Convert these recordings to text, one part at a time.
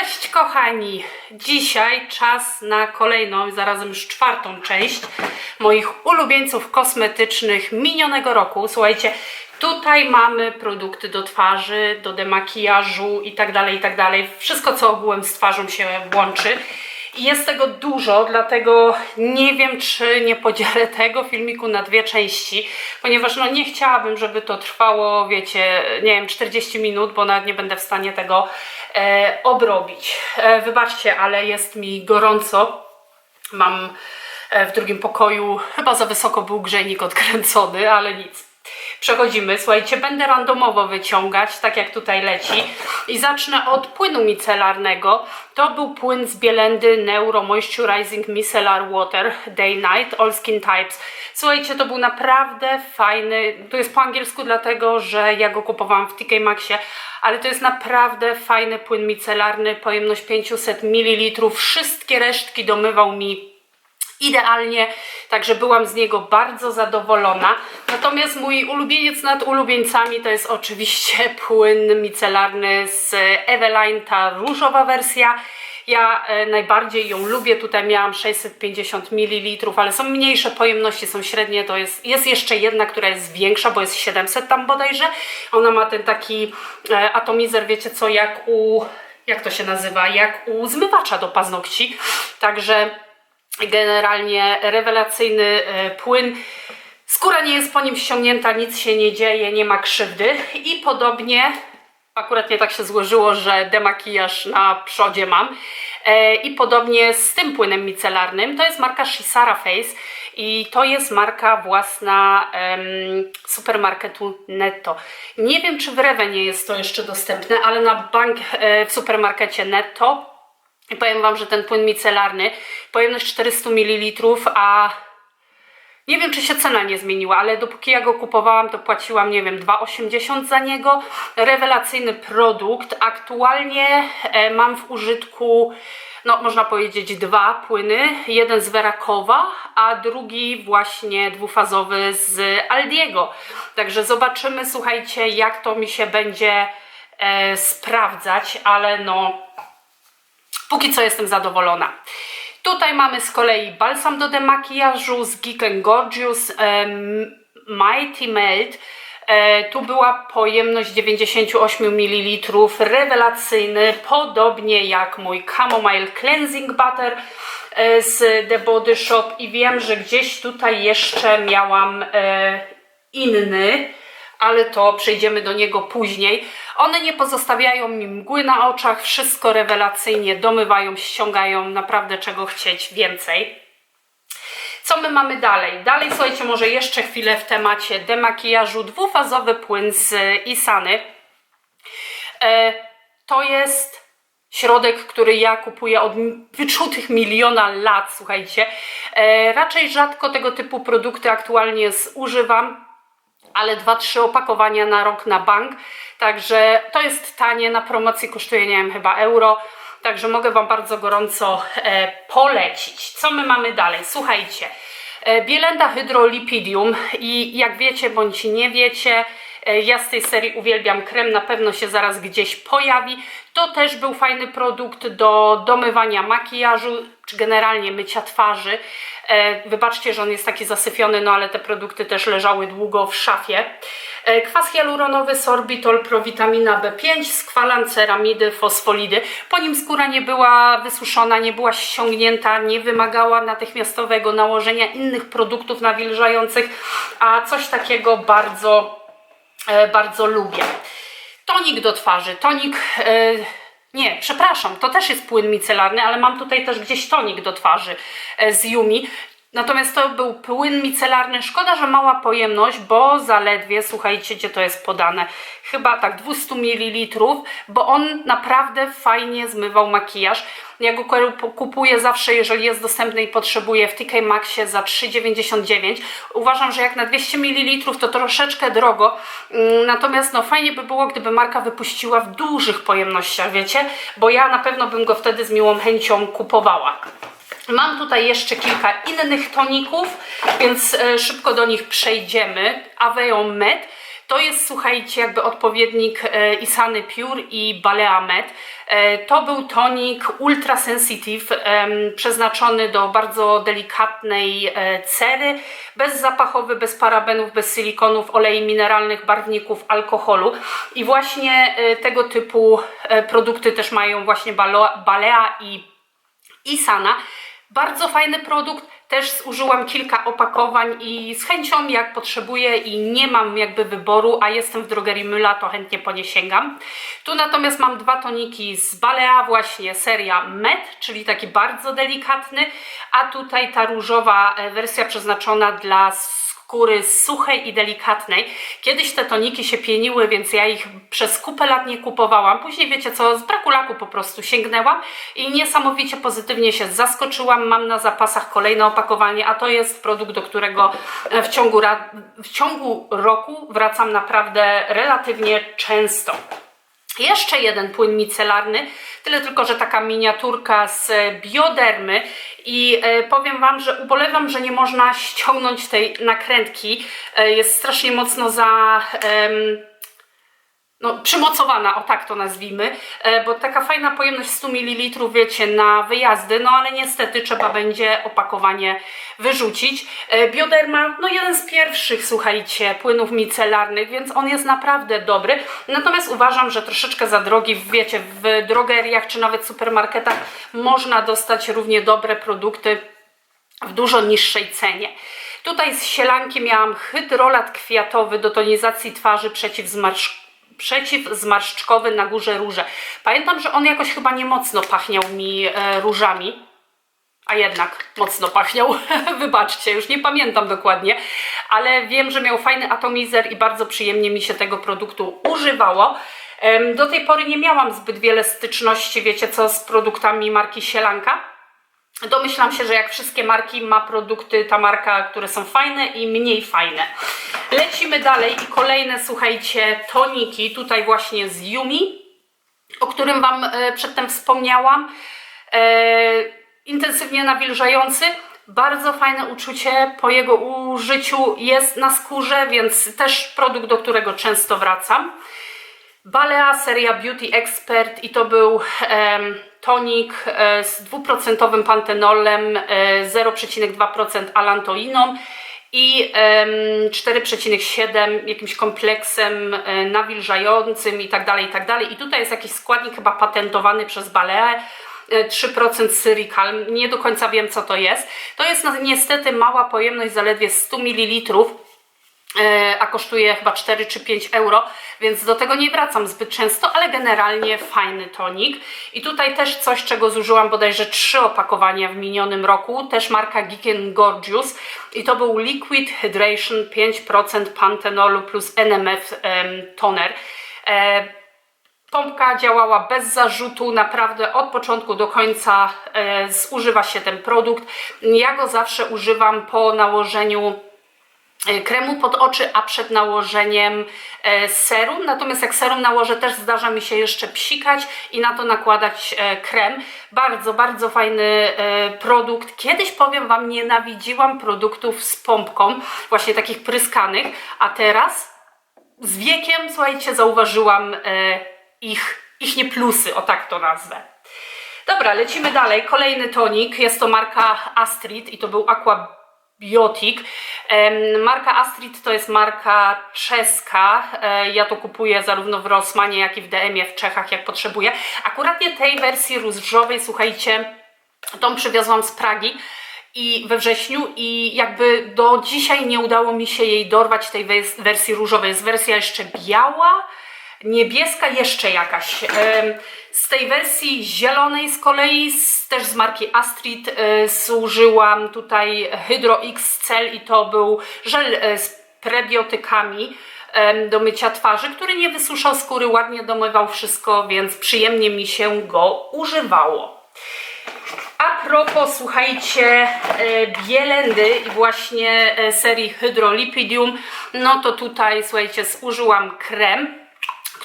Cześć kochani! Dzisiaj czas na kolejną, zarazem już czwartą część moich ulubieńców kosmetycznych minionego roku. Słuchajcie, tutaj mamy produkty do twarzy, do demakijażu i tak dalej, i tak dalej. Wszystko co ogółem z twarzą się łączy. I jest tego dużo, dlatego nie wiem, czy nie podzielę tego filmiku na dwie części, ponieważ no nie chciałabym, żeby to trwało, wiecie, nie wiem, 40 minut, bo nawet nie będę w stanie tego e, obrobić. E, wybaczcie, ale jest mi gorąco. Mam e, w drugim pokoju, chyba za wysoko był grzejnik odkręcony, ale nic. Przechodzimy, słuchajcie, będę randomowo wyciągać, tak jak tutaj leci. I zacznę od płynu micelarnego. To był płyn z Bielendy Neuro Moisturizing Micellar Water Day Night All Skin Types. Słuchajcie, to był naprawdę fajny, to jest po angielsku dlatego, że ja go kupowałam w TK Maxie, ale to jest naprawdę fajny płyn micelarny, pojemność 500 ml. Wszystkie resztki domywał mi idealnie, także byłam z niego bardzo zadowolona. Natomiast mój ulubieniec nad ulubieńcami to jest oczywiście płyn micelarny z Eveline, ta różowa wersja. Ja e, najbardziej ją lubię, tutaj miałam 650 ml, ale są mniejsze pojemności, są średnie, to jest, jest jeszcze jedna, która jest większa, bo jest 700 tam bodajże. Ona ma ten taki e, atomizer, wiecie co, jak u, jak to się nazywa, jak u zmywacza do paznokci. Także generalnie rewelacyjny e, płyn. Skóra nie jest po nim ściągnięta, nic się nie dzieje, nie ma krzywdy i podobnie akurat nie tak się złożyło, że demakijaż na przodzie mam. E, I podobnie z tym płynem micelarnym, to jest marka Shisara Face i to jest marka własna em, supermarketu Netto. Nie wiem, czy w Rewe nie jest to jeszcze dostępne, ale na bank e, w supermarkecie Netto i powiem Wam, że ten płyn micelarny, pojemność 400 ml, a nie wiem, czy się cena nie zmieniła, ale dopóki ja go kupowałam, to płaciłam, nie wiem, 2,80 za niego. Rewelacyjny produkt. Aktualnie e, mam w użytku, no można powiedzieć, dwa płyny. Jeden z Verakowa, a drugi właśnie dwufazowy z Aldiego. Także zobaczymy, słuchajcie, jak to mi się będzie e, sprawdzać, ale no Póki co jestem zadowolona. Tutaj mamy z kolei balsam do demakijażu z Geek Gorgeous um, Mighty Melt. E, tu była pojemność 98 ml, rewelacyjny, podobnie jak mój Chamomile Cleansing Butter e, z The Body Shop i wiem, że gdzieś tutaj jeszcze miałam e, inny, ale to przejdziemy do niego później. One nie pozostawiają mi mgły na oczach, wszystko rewelacyjnie domywają, ściągają, naprawdę czego chcieć więcej. Co my mamy dalej? Dalej, słuchajcie, może jeszcze chwilę w temacie demakijażu. Dwufazowy płyn z Isany. E, to jest środek, który ja kupuję od wyczutych miliona lat, słuchajcie. E, raczej rzadko tego typu produkty aktualnie zużywam ale 2-3 opakowania na rok na bank. Także to jest tanie, na promocji kosztuje, nie wiem, chyba euro. Także mogę Wam bardzo gorąco e, polecić. Co my mamy dalej? Słuchajcie, e, Bielenda Hydrolipidium i jak wiecie bądź nie wiecie, ja z tej serii uwielbiam krem, na pewno się zaraz gdzieś pojawi. To też był fajny produkt do domywania makijażu, czy generalnie mycia twarzy. E, wybaczcie, że on jest taki zasyfiony, no ale te produkty też leżały długo w szafie. E, kwas hialuronowy, sorbitol, prowitamina B5, skwalan, ceramidy, fosfolidy. Po nim skóra nie była wysuszona, nie była ściągnięta, nie wymagała natychmiastowego nałożenia innych produktów nawilżających, a coś takiego bardzo, e, bardzo lubię. Tonik do twarzy, tonik... Nie, przepraszam, to też jest płyn micelarny, ale mam tutaj też gdzieś tonik do twarzy e, z Yumi. Natomiast to był płyn micelarny. Szkoda, że mała pojemność, bo zaledwie, słuchajcie, gdzie to jest podane, chyba tak 200 ml, bo on naprawdę fajnie zmywał makijaż. Ja go kupuję zawsze, jeżeli jest dostępny i potrzebuję w TK Maxie za 3,99. Uważam, że jak na 200 ml to troszeczkę drogo, mm, natomiast no fajnie by było, gdyby marka wypuściła w dużych pojemnościach, wiecie, bo ja na pewno bym go wtedy z miłą chęcią kupowała. Mam tutaj jeszcze kilka innych toników, więc e, szybko do nich przejdziemy. Aveo Med To jest, słuchajcie, jakby odpowiednik e, Isany Pure i Balea Med. E, To był tonik ultra sensitive, przeznaczony do bardzo delikatnej cery, bezzapachowy, bez parabenów, bez silikonów, olei mineralnych, barwników, alkoholu. I właśnie tego typu produkty też mają właśnie Balea i Isana. Bardzo fajny produkt, też zużyłam kilka opakowań i z chęcią jak potrzebuję i nie mam jakby wyboru, a jestem w drogerii Myla, to chętnie po nie sięgam. Tu natomiast mam dwa toniki z Balea, właśnie seria Med, czyli taki bardzo delikatny, a tutaj ta różowa e, wersja przeznaczona dla skóry suchej i delikatnej. Kiedyś te toniki się pieniły, więc ja ich przez kupę lat nie kupowałam. Później wiecie co, z braku laku po prostu sięgnęłam i niesamowicie pozytywnie się zaskoczyłam. Mam na zapasach kolejne opakowanie, a to jest produkt, do którego e, w ciągu, w ciągu roku wracam naprawdę relatywnie często. Jeszcze jeden płyn micelarny, tyle tylko, że taka miniaturka z biodermy i e, powiem Wam, że ubolewam, że nie można ściągnąć tej nakrętki. E, jest strasznie mocno za... em, no, przymocowana, o tak to nazwijmy, e, bo taka fajna pojemność 100 ml, wiecie, na wyjazdy, no ale niestety trzeba będzie opakowanie wyrzucić. E, Bioderma, no jeden z pierwszych, słuchajcie, płynów micelarnych, więc on jest naprawdę dobry, natomiast uważam, że troszeczkę za drogi, wiecie, w drogeriach czy nawet supermarketach można dostać równie dobre produkty w dużo niższej cenie. Tutaj z sielanki miałam hydrolat kwiatowy do tonizacji twarzy przeciwzmarsz przeciwzmarszczkowy na górze róże. Pamiętam, że on jakoś chyba nie mocno pachniał mi e, różami, a jednak mocno pachniał. Wybaczcie, już nie pamiętam dokładnie, ale wiem, że miał fajny atomizer i bardzo przyjemnie mi się tego produktu używało. Do tej pory nie miałam zbyt wiele styczności, wiecie co, z produktami marki Sielanka. Domyślam się, że jak wszystkie marki ma produkty ta marka, które są fajne i mniej fajne. Lecimy dalej i kolejne, słuchajcie, toniki, tutaj właśnie z Yumi, o którym Wam e, przedtem wspomniałam. E, intensywnie nawilżający, bardzo fajne uczucie po jego użyciu jest na skórze, więc też produkt, do którego często wracam. Balea seria Beauty Expert i to był em, tonik e, z dwuprocentowym pantenolem, e, 0,2% alantoiną i em, 4,7 jakimś kompleksem e, nawilżającym i tak dalej, i tak dalej. I tutaj jest jakiś składnik chyba patentowany przez Baleę, e, 3% Syricalm, nie do końca wiem co to jest. To jest no, niestety mała pojemność, zaledwie 100 ml, e, a kosztuje chyba 4 czy 5 euro, więc do tego nie wracam zbyt często, ale generalnie fajny tonik. I tutaj też coś, czego zużyłam bodajże trzy opakowania w minionym roku, też marka Geek Gorgeous i to był Liquid Hydration 5% pantenolu plus NMF toner. E, Pompka działała bez zarzutu, naprawdę od początku do końca e, zużywa się ten produkt. Ja go zawsze używam po nałożeniu e, kremu pod oczy, a przed nałożeniem e, serum. Natomiast jak serum nałożę, też zdarza mi się jeszcze psikać i na to nakładać e, krem. Bardzo, bardzo fajny e, produkt. Kiedyś powiem Wam, nienawidziłam produktów z pompką, właśnie takich pryskanych, a teraz z wiekiem, słuchajcie, zauważyłam ich, ich nie plusy, o tak to nazwę. Dobra, lecimy dalej. Kolejny tonik, jest to marka Astrid i to był Aquabiotic. Em, Marka Astrid to jest marka czeska. E, Ja to kupuję zarówno w Rossmanie, jak i w DM-ie w Czechach, jak potrzebuję. Akuratnie tej wersji różowej, słuchajcie, tą przywiozłam z Pragi i we wrześniu i jakby do dzisiaj nie udało mi się jej dorwać tej wers- wersji różowej. Jest wersja jeszcze biała, niebieska, jeszcze jakaś. Z tej wersji zielonej z kolei, też z marki Astrid, e, zużyłam tutaj Hydro X Cell i to był żel e, z prebiotykami do mycia twarzy, który nie wysuszał skóry, ładnie domywał wszystko, więc przyjemnie mi się go używało. A propos, słuchajcie, e, bielendy i właśnie serii Hydrolipidium, no to tutaj, słuchajcie, zużyłam krem,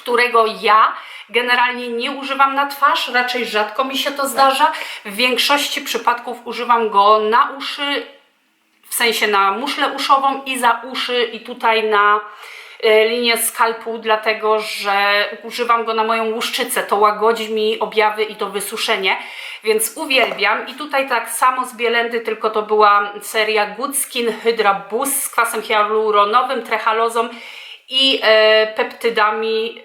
którego ja generalnie nie używam na twarz, raczej rzadko mi się to zdarza. W większości przypadków używam go na uszy, w sensie na muszlę uszową i za uszy i tutaj na e, linię skalpu, dlatego że używam go na moją łuszczycę. To łagodzi mi objawy i to wysuszenie, więc uwielbiam. I tutaj tak samo z Bielendy, tylko to była seria Good Skin Hydra Boost z kwasem hialuronowym, trechalozą i e, peptydami.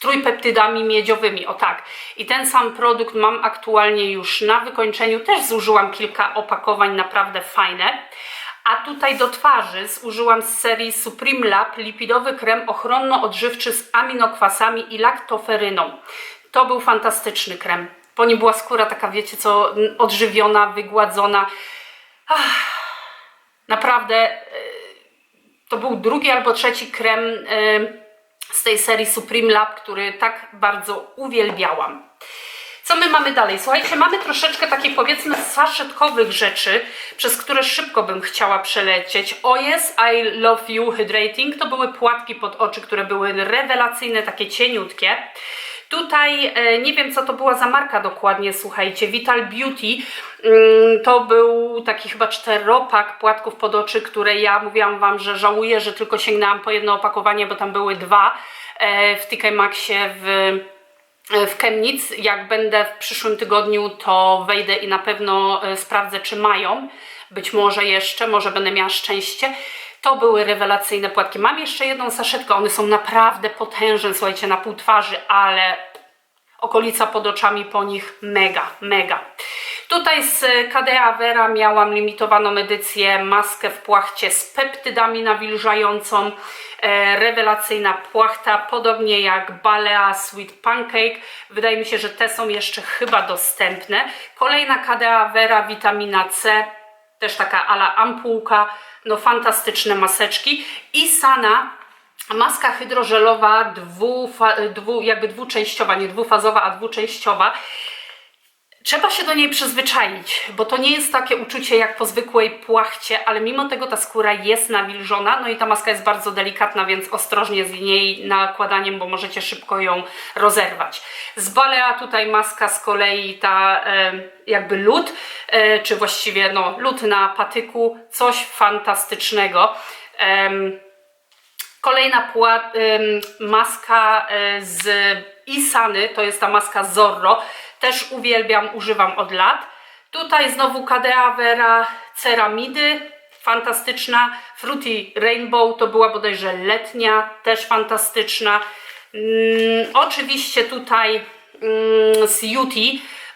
trójpeptydami miedziowymi, o tak. I ten sam produkt mam aktualnie już na wykończeniu, też zużyłam kilka opakowań, naprawdę fajne. A tutaj do twarzy zużyłam z serii Supreme Lab lipidowy krem ochronno-odżywczy z aminokwasami i laktoferyną. To był fantastyczny krem. Po nim była skóra taka, wiecie co, odżywiona, wygładzona. Ach, naprawdę to był drugi albo trzeci krem y, z tej serii Supreme Lab, który tak bardzo uwielbiałam. Co my mamy dalej? Słuchajcie, mamy troszeczkę takich powiedzmy saszetkowych rzeczy, przez które szybko bym chciała przelecieć. O yes, I love you hydrating. To były płatki pod oczy, które były rewelacyjne, takie cieniutkie. Tutaj e, nie wiem, co to była za marka dokładnie, słuchajcie. Vital Beauty mm, to był taki chyba czteropak płatków pod oczy, które ja mówiłam Wam, że żałuję, że tylko sięgnęłam po jedno opakowanie, bo tam były dwa e, w TK Maxie w w Chemnitz. Jak będę w przyszłym tygodniu, to wejdę i na pewno e, sprawdzę, czy mają. Być może jeszcze, może będę miała szczęście. To były rewelacyjne płatki. Mam jeszcze jedną saszetkę, one są naprawdę potężne, słuchajcie, na pół twarzy, ale okolica pod oczami po nich mega, mega. Tutaj z KDA Vera miałam limitowaną edycję maskę w płachcie z peptydami nawilżającą. E, rewelacyjna płachta, podobnie jak Balea Sweet Pancake. Wydaje mi się, że te są jeszcze chyba dostępne. Kolejna KDA Vera witamina C, też taka ala ampułka. No fantastyczne maseczki. I Sana Maska hydrożelowa, dwufa, dwu, jakby dwuczęściowa, nie dwufazowa, a dwuczęściowa. Trzeba się do niej przyzwyczaić, bo to nie jest takie uczucie jak po zwykłej płachcie, ale mimo tego ta skóra jest nawilżona, no i ta maska jest bardzo delikatna, więc ostrożnie z jej nakładaniem, bo możecie szybko ją rozerwać. Z Balea tutaj maska z kolei ta e, jakby lód, e, czy właściwie no lód na patyku, coś fantastycznego. Em, Kolejna pła- ym, maska z Isany, to jest ta maska Zorro. Też uwielbiam, używam od lat. Tutaj znowu KDA Vera Ceramidy, fantastyczna. Fruity Rainbow to była bodajże letnia, też fantastyczna. Mm, oczywiście tutaj mm, z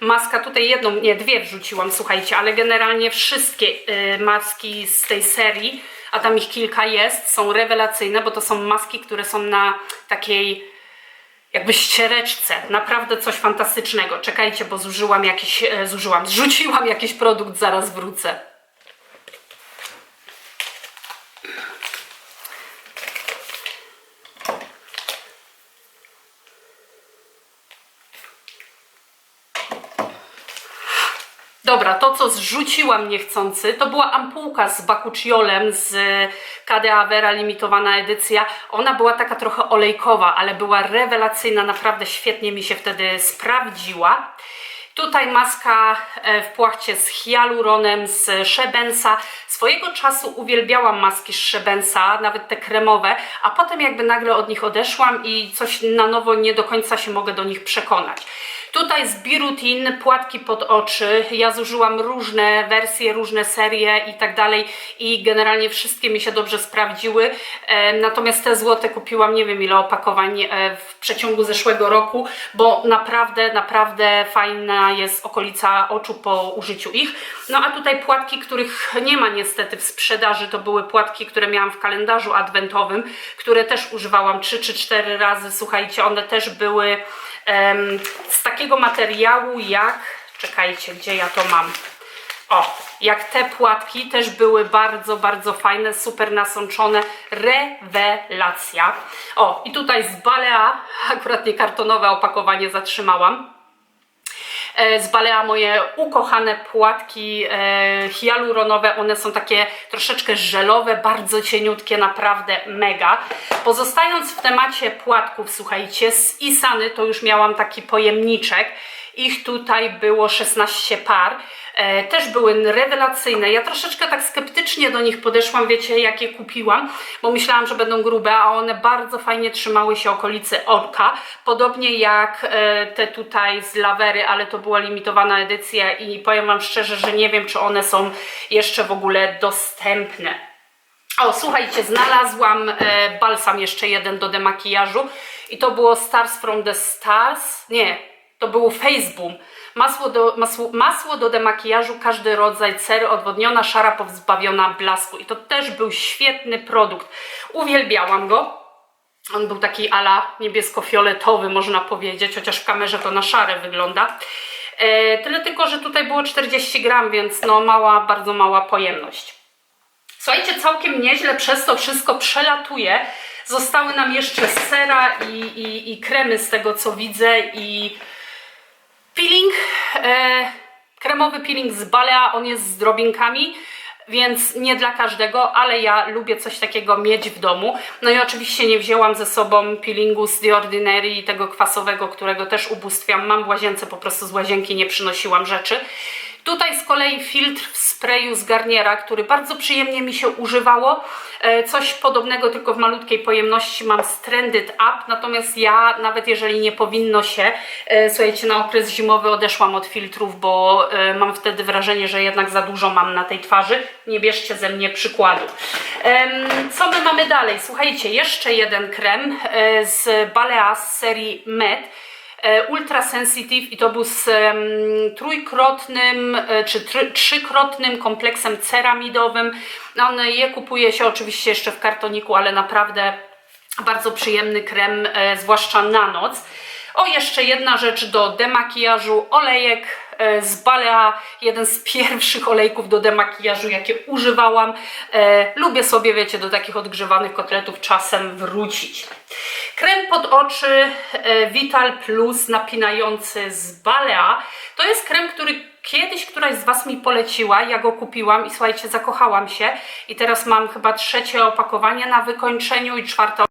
maska, tutaj jedną, nie dwie wrzuciłam, słuchajcie, ale generalnie wszystkie y, maski z tej serii, a tam ich kilka jest, są rewelacyjne, bo to są maski, które są na takiej jakby ściereczce. Naprawdę coś fantastycznego. Czekajcie, bo zużyłam jakiś, e, zużyłam, zrzuciłam jakiś produkt, zaraz wrócę. Dobra, to co zrzuciłam niechcący, to była ampułka z bakucciolem z KDA Vera limitowana edycja. Ona była taka trochę olejkowa, ale była rewelacyjna, naprawdę świetnie mi się wtedy sprawdziła. Tutaj maska e, w płachcie z hialuronem, z Shebensa. Swojego czasu uwielbiałam maski z Shebensa, nawet te kremowe, a potem jakby nagle od nich odeszłam i coś na nowo nie do końca się mogę do nich przekonać. Tutaj z Birutin płatki pod oczy. Ja zużyłam różne wersje, różne serie i tak dalej i generalnie wszystkie mi się dobrze sprawdziły. E, natomiast te złote kupiłam nie wiem ile opakowań e, w przeciągu zeszłego roku, bo naprawdę, naprawdę fajna jest okolica oczu po użyciu ich. No a tutaj płatki, których nie ma niestety w sprzedaży, to były płatki, które miałam w kalendarzu adwentowym, które też używałam 3 czy 4 razy. Słuchajcie, one też były z takiego materiału jak, czekajcie, gdzie ja to mam? O, jak te płatki też były bardzo, bardzo fajne, super nasączone, rewelacja. O, i tutaj z Balea, akurat nie kartonowe opakowanie zatrzymałam. E, z moje ukochane płatki e, hialuronowe, one są takie troszeczkę żelowe, bardzo cieniutkie, naprawdę mega. Pozostając w temacie płatków, słuchajcie, z Isany to już miałam taki pojemniczek Ich tutaj było 16 par. E, też były rewelacyjne. Ja troszeczkę tak sceptycznie do nich podeszłam, wiecie, jak je kupiłam, bo myślałam, że będą grube, a one bardzo fajnie trzymały się okolicy orka. Podobnie jak e, te tutaj z lawery, ale to była limitowana edycja i powiem Wam szczerze, że nie wiem, czy one są jeszcze w ogóle dostępne. O, słuchajcie, znalazłam e, balsam jeszcze jeden do demakijażu i to było Stars from the Stars. Nie, to było Faceboom. Masło do, masło, masło do demakijażu, każdy rodzaj cery, odwodniona, szara, pozbawiona blasku. I to też był świetny produkt. Uwielbiałam go. On był taki ala niebiesko-fioletowy, można powiedzieć, chociaż w kamerze to na szare wygląda. E, tyle tylko, że tutaj było 40 gram, więc no mała, bardzo mała pojemność. Słuchajcie, całkiem nieźle przez to wszystko przelatuje. Zostały nam jeszcze sera i, i, i kremy z tego co widzę i peeling, e, kremowy peeling z Balea, on jest z drobinkami, więc nie dla każdego, ale ja lubię coś takiego mieć w domu. No i oczywiście nie wzięłam ze sobą peelingu z The Ordinary tego kwasowego, którego też ubóstwiam. Mam w łazience, po prostu z łazienki nie przynosiłam rzeczy. Tutaj z kolei filtr w sprayu z Garniera, który bardzo przyjemnie mi się używało. E, Coś podobnego, tylko w malutkiej pojemności mam z Trended Up, natomiast ja, nawet jeżeli nie powinno się, e, słuchajcie, na okres zimowy odeszłam od filtrów, bo e, mam wtedy wrażenie, że jednak za dużo mam na tej twarzy. Nie bierzcie ze mnie przykładu. Co my mamy dalej? Słuchajcie, jeszcze jeden krem z Balea z serii Med Ultra Sensitive i to był z trójkrotnym e, czy trzy, trzykrotnym kompleksem ceramidowym. No, On je kupuje się oczywiście jeszcze w kartoniku, ale naprawdę bardzo przyjemny krem, e, zwłaszcza na noc. O, jeszcze jedna rzecz do demakijażu, olejek e, z Balea, jeden z pierwszych olejków do demakijażu, jakie używałam. E, lubię sobie, wiecie, do takich odgrzewanych kotletów czasem wrócić. Krem pod oczy e, Vital Plus napinający z Balea. To jest krem, który kiedyś któraś z Was mi poleciła, ja go kupiłam i słuchajcie, zakochałam się. I teraz mam chyba trzecie opakowanie na wykończeniu i czwarte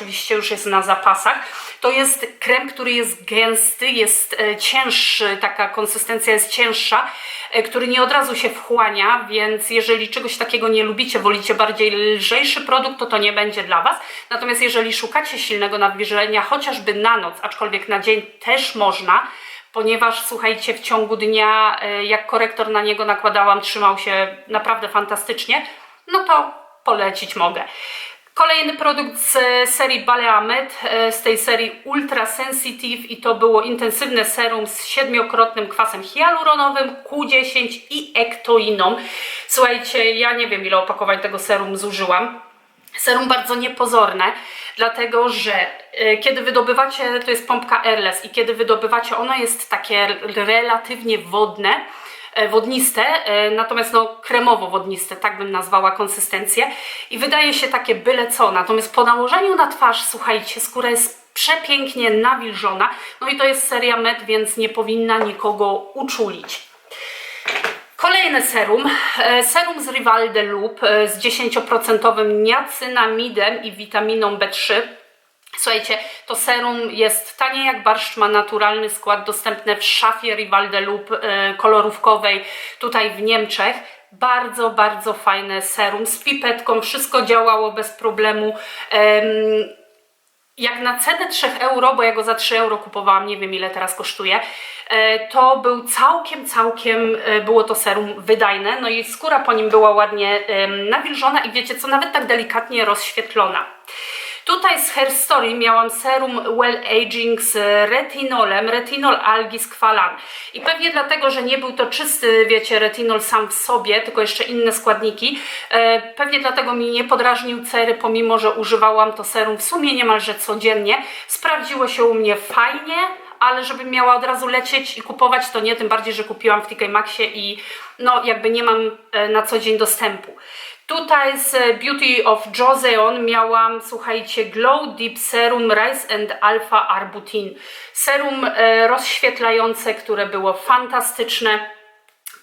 oczywiście już jest na zapasach. To jest krem, który jest gęsty, jest e, cięższy, taka konsystencja jest cięższa, e, który nie od razu się wchłania, więc jeżeli czegoś takiego nie lubicie, wolicie bardziej lżejszy produkt, to to nie będzie dla Was. Natomiast jeżeli szukacie silnego nawilżenia, chociażby na noc, aczkolwiek na dzień też można, ponieważ słuchajcie, w ciągu dnia, e, jak korektor na niego nakładałam, trzymał się naprawdę fantastycznie, no to polecić mogę. Kolejny produkt z serii Balea Med, e, z tej serii Ultra Sensitive i to było intensywne serum z siedmiokrotnym kwasem hialuronowym, Q10 i ektoiną. Słuchajcie, ja nie wiem ile opakowań tego serum zużyłam. Serum bardzo niepozorne, dlatego że e, kiedy wydobywacie, to jest pompka Airless i kiedy wydobywacie, ono jest takie relatywnie wodne, e, wodniste, e, natomiast no kremowo-wodniste, tak bym nazwała konsystencję i wydaje się takie byle co, natomiast po nałożeniu na twarz, słuchajcie, skóra jest przepięknie nawilżona, no i to jest seria Med, więc nie powinna nikogo uczulić. Kolejne serum, e, serum z Rival de Loop e, z 10% niacynamidem i witaminą B3. Słuchajcie, to serum jest tanie jak barszcz, ma naturalny skład, dostępne w szafie Rival de Loop e, kolorówkowej tutaj w Niemczech. Bardzo, bardzo fajne serum z pipetką, wszystko działało bez problemu. Em, jak na cenę 3 euro, bo ja go za 3 euro kupowałam, nie wiem ile teraz kosztuje, e, to był całkiem, całkiem, e, było to serum wydajne, no i skóra po nim była ładnie nawilżona i wiecie co, nawet tak delikatnie rozświetlona. Tutaj z Hair Story miałam serum Well Aging z retinolem, retinol algi z kwalan. I pewnie dlatego, że nie był to czysty, wiecie, retinol sam w sobie, tylko jeszcze inne składniki, e, pewnie dlatego mi nie podrażnił cery, pomimo, że używałam to serum w sumie niemalże codziennie. Sprawdziło się u mnie fajnie, ale żebym miała od razu lecieć i kupować, to nie, tym bardziej, że kupiłam w TK Maxie i no jakby nie mam e, na co dzień dostępu. Tutaj z Beauty of Joseon miałam, słuchajcie, Glow Deep Serum Rice and Alpha Arbutin. Serum e, rozświetlające, które było fantastyczne.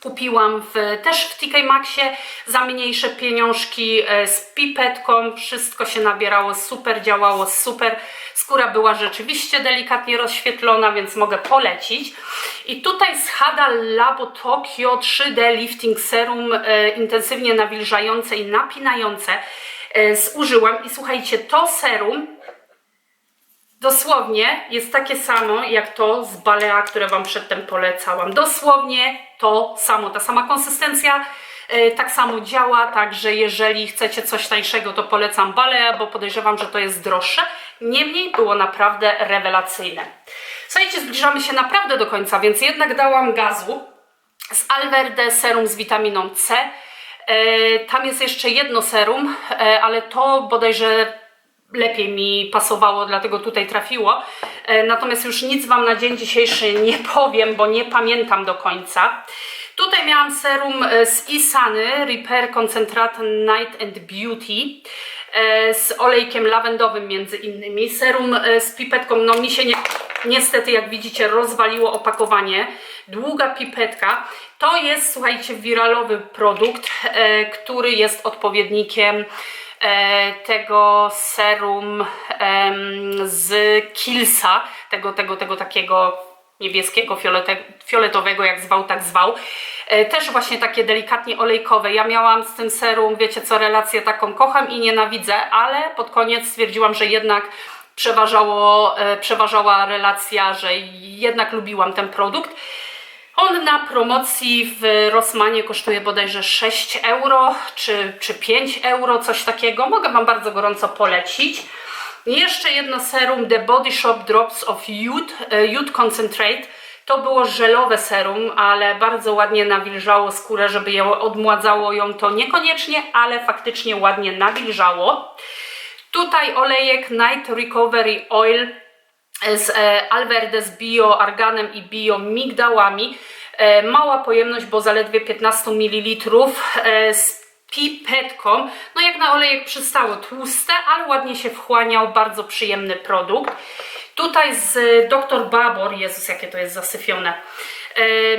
Kupiłam w, też w TK Maxie za mniejsze pieniążki e, z pipetką. Wszystko się nabierało super, działało super. Skóra była rzeczywiście delikatnie rozświetlona, więc mogę polecić. I tutaj z Hada Labo Tokyo 3D Lifting Serum e, intensywnie nawilżające i napinające e, zużyłam. I słuchajcie, to serum Dosłownie jest takie samo jak to z Balea, które Wam przedtem polecałam. Dosłownie to samo, ta sama konsystencja, yy, tak samo działa, także jeżeli chcecie coś tańszego, to polecam Balea, bo podejrzewam, że to jest droższe. Niemniej było naprawdę rewelacyjne. Słuchajcie, zbliżamy się naprawdę do końca, więc jednak dałam gazu z Alverde serum z witaminą C. Yy, tam jest jeszcze jedno serum, yy, ale to bodajże lepiej mi pasowało, dlatego tutaj trafiło. E, Natomiast już nic Wam na dzień dzisiejszy nie powiem, bo nie pamiętam do końca. Tutaj miałam serum e, z Isany Repair Concentrat Night and Beauty e, z olejkiem lawendowym między innymi. Serum z pipetką, no mi się nie, niestety jak widzicie rozwaliło opakowanie. Długa pipetka. To jest, słuchajcie, wiralowy produkt, który jest odpowiednikiem tego serum z Kilsa, tego, tego, tego takiego niebieskiego, fioletowego, jak zwał, tak zwał. E, Też właśnie takie delikatnie olejkowe. Ja miałam z tym serum, wiecie co, relację taką kocham i nienawidzę, ale pod koniec stwierdziłam, że jednak przeważało, e, przeważała relacja, że jednak lubiłam ten produkt. On na promocji w Rossmanie kosztuje bodajże 6 euro czy, czy 5 euro, coś takiego. Mogę Wam bardzo gorąco polecić. Jeszcze jedno serum The Body Shop Drops of Youth, e, Youth Concentrate. To było żelowe serum, ale bardzo ładnie nawilżało skórę, żeby ją odmładzało ją to niekoniecznie, ale faktycznie ładnie nawilżało. Tutaj olejek Night Recovery Oil z e, Alverde z bio arganem i bio migdałami. E, mała pojemność, bo zaledwie 15 ml e, z pipetką. No jak na olejek przystało tłuste, ale ładnie się wchłaniał, bardzo przyjemny produkt. Tutaj z Dr. Babor, Jezus jakie to jest zasyfione,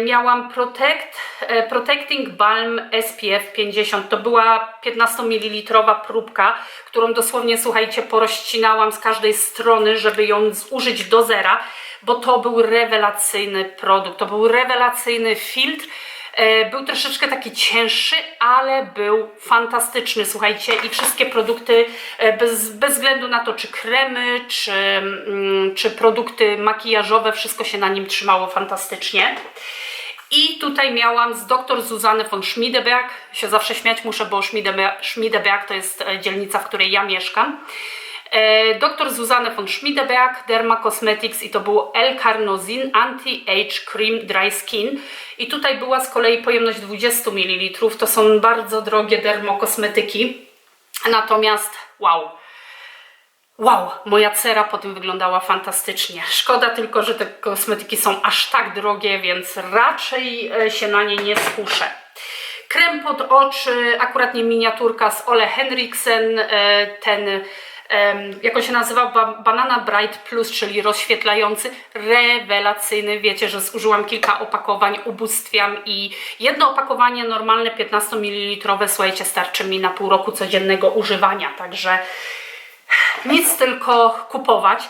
miałam Protect, e, Protecting Balm SPF 50. To była 15 ml próbka, którą dosłownie, słuchajcie, porozcinałam z każdej strony, żeby ją zużyć do zera, bo to był rewelacyjny produkt, to był rewelacyjny filtr. E, Był troszeczkę taki cięższy, ale był fantastyczny, słuchajcie, i wszystkie produkty, e, bez, bez względu na to, czy kremy, czy, mm, czy produkty makijażowe, wszystko się na nim trzymało fantastycznie. I tutaj miałam z dr Zuzanny von Schmiedeberg, się zawsze śmiać muszę, bo Schmiedeberg, Schmiedeberg to jest e, dzielnica, w której ja mieszkam. E, Dr Zuzanne von Schmiedeberg, Derma Cosmetics i to było L-Carnosin Anti-Age Cream Dry Skin. I tutaj była z kolei pojemność 20 ml. To są bardzo drogie dermokosmetyki. Natomiast wow, Wow, moja cera po tym wyglądała fantastycznie. Szkoda tylko, że te kosmetyki są aż tak drogie, więc raczej e, się na nie nie skuszę. Krem pod oczy, akurat nie miniaturka z Ole Henriksen, e, ten, jak on się nazywa, Ba- Banana Bright Plus, czyli rozświetlający, rewelacyjny. Wiecie, że zużyłam kilka opakowań, ubóstwiam i jedno opakowanie normalne 15 ml, słuchajcie, starczy mi na pół roku codziennego używania, także nic tylko kupować.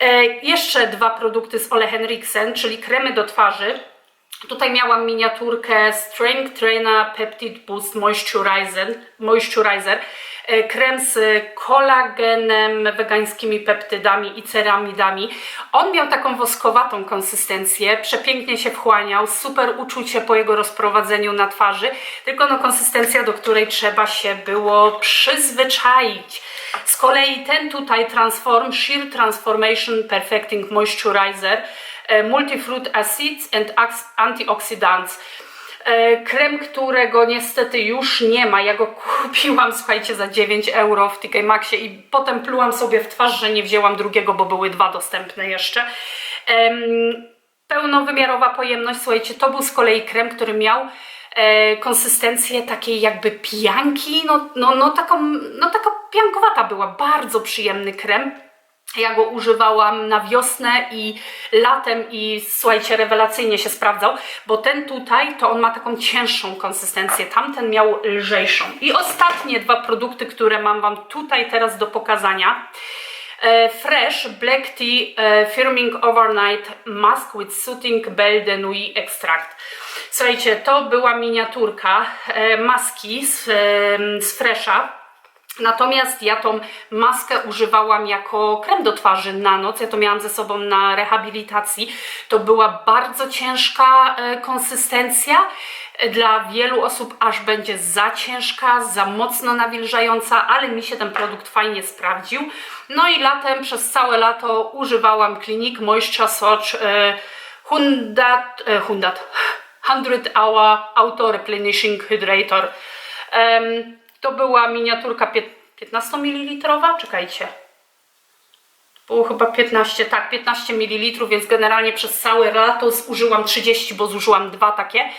E, jeszcze dwa produkty z Ole Henriksen, czyli kremy do twarzy. Tutaj miałam miniaturkę Strength Trainer Peptide Boost Moisturizer, Moisturizer. E, krem z kolagenem, wegańskimi peptydami i ceramidami. On miał taką woskowatą konsystencję, przepięknie się wchłaniał, super uczucie po jego rozprowadzeniu na twarzy, tylko no konsystencja, do której trzeba się było przyzwyczaić. Z kolei ten tutaj Transform Sheer Transformation Perfecting Moisturizer e, Multifruit Acids and Antioxidants. E, Krem, którego niestety już nie ma. Ja go kupiłam, słuchajcie, za 9 euro w TK Maxie i potem plułam sobie w twarz, że nie wzięłam drugiego, bo były dwa dostępne jeszcze. Pełnowymiarowa pojemność, słuchajcie, to był z kolei krem, który miał e, konsystencję takiej jakby pianki, no, no, no, taką, no taka piankowata była, bardzo przyjemny krem. Ja go używałam na wiosnę i latem i słuchajcie, rewelacyjnie się sprawdzał, bo ten tutaj to on ma taką cięższą konsystencję, tamten miał lżejszą. I ostatnie dwa produkty, które mam Wam tutaj teraz do pokazania. E, Fresh Black Tea e, Firming Overnight Mask with Soothing Belle de Nuit Extract. Słuchajcie, to była miniaturka e, maski z, z Fresha. Natomiast ja tą maskę używałam jako krem do twarzy na noc. Ja to miałam ze sobą na rehabilitacji. To była bardzo ciężka e, konsystencja. Dla wielu osób aż będzie za ciężka, za mocno nawilżająca, ale mi się ten produkt fajnie sprawdził. No i latem, przez całe lato używałam Clinique Moisture Soch e, Hundat, e, Hundat, 100 Hour Auto Replenishing Hydrator. Em, to była miniaturka pię- 15 ml, czekajcie. Było chyba 15, tak, 15 ml, więc generalnie przez całe lato zużyłam 30, bo zużyłam dwa takie.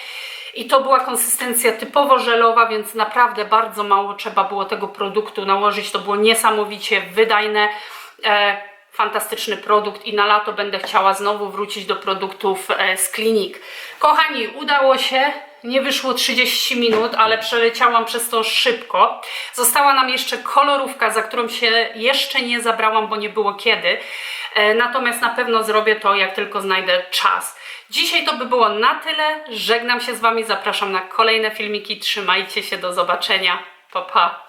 I to była konsystencja typowo żelowa, więc naprawdę bardzo mało trzeba było tego produktu nałożyć. To było niesamowicie wydajne. E, fantastyczny produkt i na lato będę chciała znowu wrócić do produktów e, z klinik. Kochani, udało się. Nie wyszło 30 minut, ale przeleciałam przez to szybko. Została nam jeszcze kolorówka, za którą się jeszcze nie zabrałam, bo nie było kiedy. E, Natomiast na pewno zrobię to, jak tylko znajdę czas. Dzisiaj to by było na tyle. Żegnam się z Wami, zapraszam na kolejne filmiki. Trzymajcie się, do zobaczenia. Pa, pa.